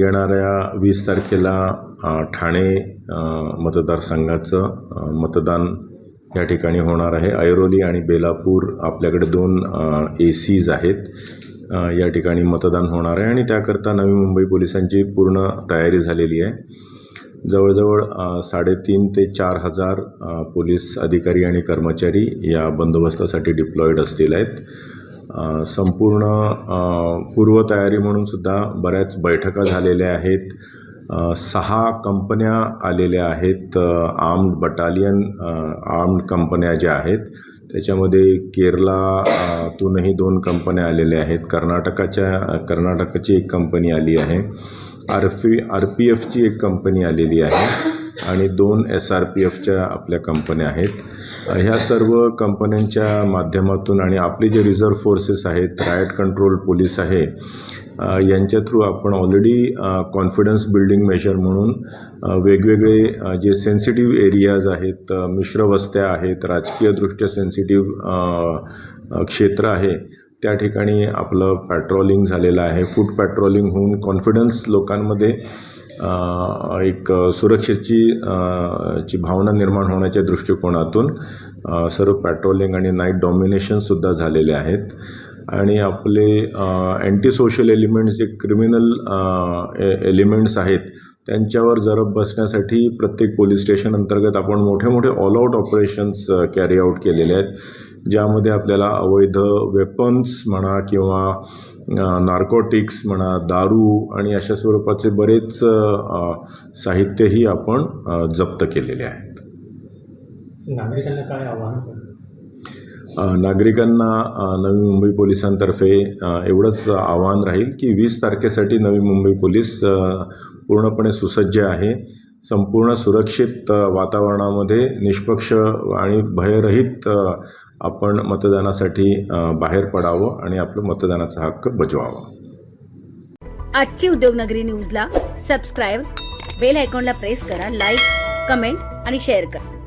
येणाऱ्या वीस तारखेला ठाणे मतदारसंघाचं मतदान या ठिकाणी होणार आहे. ऐरोली आणि बेलापूर आपल्याकडे दोन ए सीज आहेत. या ठिकाणी मतदान होणार आहे आणि त्याकरता नवी मुंबई पोलिसांची पूर्ण तयारी झालेली आहे. जवळजवळ साडेतीन ते चार हजार पोलीस अधिकारी आणि कर्मचारी या बंदोबस्तासाठी डिप्लॉईड असतील आहेत. संपूर्ण पूर्वतयारी म्हणून सुद्धा बऱ्याच बैठका झालेल्या आहेत. सहा कंपन्या आलेल्या आहेत. आर्म्ड बटालियन आर्म्ड कंपन्या ज्या आहेत त्याच्यामध्ये केरला तूनही दोन कंपन्या आलेल्या आहेत. कर्नाटकाच्या कर्नाटकाची एक कंपनी आली आहे. आर पी आर पी एफची एक कंपनी आलेली आहे. आणि दोन एस आर पी एफच्या आपल्या कंपन्या आहेत. ह्या सर्व कंपन्यांच्या माध्यमातून आणि आपले जे रिझर्व्ह फोर्सेस आहेत रायट कंट्रोल पोलीस आहे यांच्या थ्रू आपण ऑलरेडी कॉन्फिडन्स बिल्डिंग मेजर म्हणून वेगवेगळे जे सेन्सिटिव्ह एरियाज आहेत मिश्र वस्त्या आहेत राजकीयदृष्ट्या सेन्सिटिव्ह क्षेत्र आहे. त्या ठिकाणी आपलं पॅट्रोलिंग झालेलं आहे. फूट पॅट्रोलिंग होऊन कॉन्फिडन्स लोकांमध्ये एक सुरक्षेची ची भावना निर्माण होण्याच्या दृष्टिकोनातून सर्व पॅट्रोलिंग आणि नाईट डॉमिनेशनसुद्धा झालेले आहेत. आणि आपले अँटी सोशल एलिमेंट्स जे क्रिमिनल एलिमेंट्स e-, आहेत त्यांच्यावर जरब बसण्यासाठी प्रत्येक पोलीस स्टेशन अंतर्गत आपण मोठे मोठे all out operations carry out केलेले आहेत. ज्यामध्ये आपल्याला अवैध वेपन्स म्हणा किंवा नार्कोटिक्स म्हणा दारू आणि अशा स्वरूपाचे बरेच साहित्यही आपण जप्त केलेले आहेत. नागरिकांना काय आवाहन नागरिकांना नवी मुंबई पोलिसांतर्फे एवढंच आवाहन राहील की वीस तारखेसाठी नवी मुंबई पोलीस पूर्णपणे सुसज्ज आहे. संपूर्ण सुरक्षित वातावरणामध्ये निष्पक्ष आणि भयरहित आपण मतदानासाठी बाहेर पडावं आणि आपलं मतदानाचा हक्क बजवावा. आजची उद्योगनगरी न्यूजला सबस्क्राईब बेल आयकॉनला प्रेस करा लाईक कमेंट आणि शेअर करा.